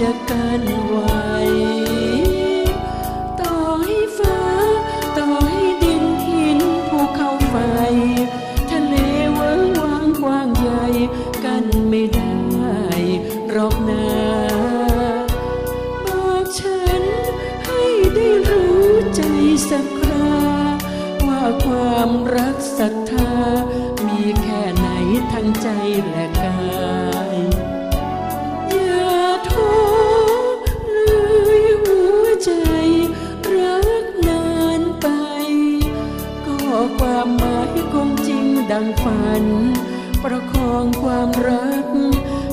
จะกันไว้ต่อให้ฟ้า ต่อให้ดินหินภูเขาไฟ ทะเลเวิงวางกว้างใหญ่ กันไม่ได้หรอกนะบอกฉันให้ได้รู้ใจสักคราว่าความรักศรัทธา มีแค่ไหนทั้งใจและกาย ฝัน ประคองความรัก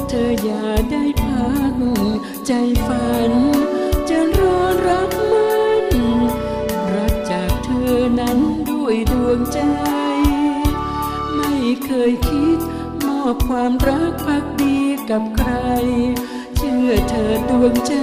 เธออย่าได้พัก ใจฝัน จะรอรักมัน รักจากเธอนั้นด้วยดวงใจ ไม่เคยคิดมอบความรักพักดีกับใคร เชื่อเธอดวงใจ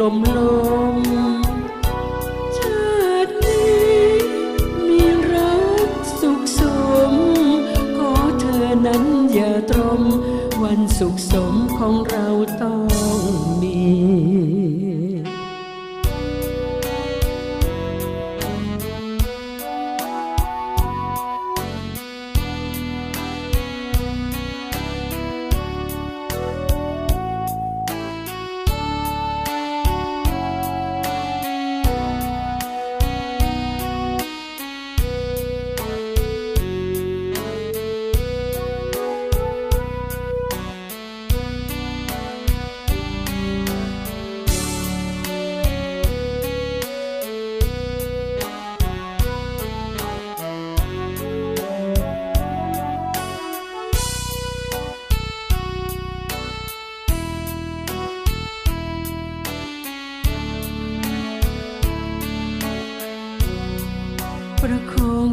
ลมลม ชาตินี้มีรักสุขสม ขอเธอนั้นอย่าตรม วันสุขสมของเราต้อง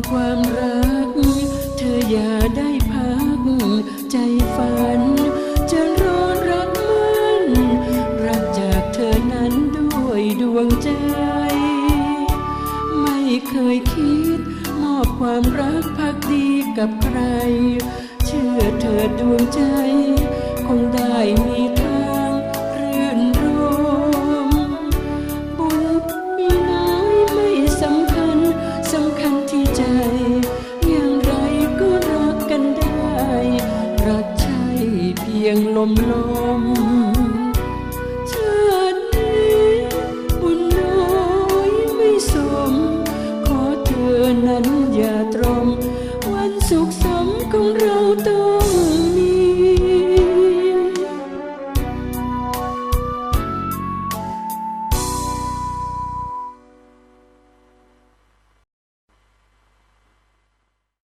ความรัก เธออย่าได้พัก ใจฝันจะรอนรักมัน รักจากเธอนั้นด้วยดวงใจ ไม่เคยคิด มอบความรักพักดีกับใคร เชื่อ ลมลม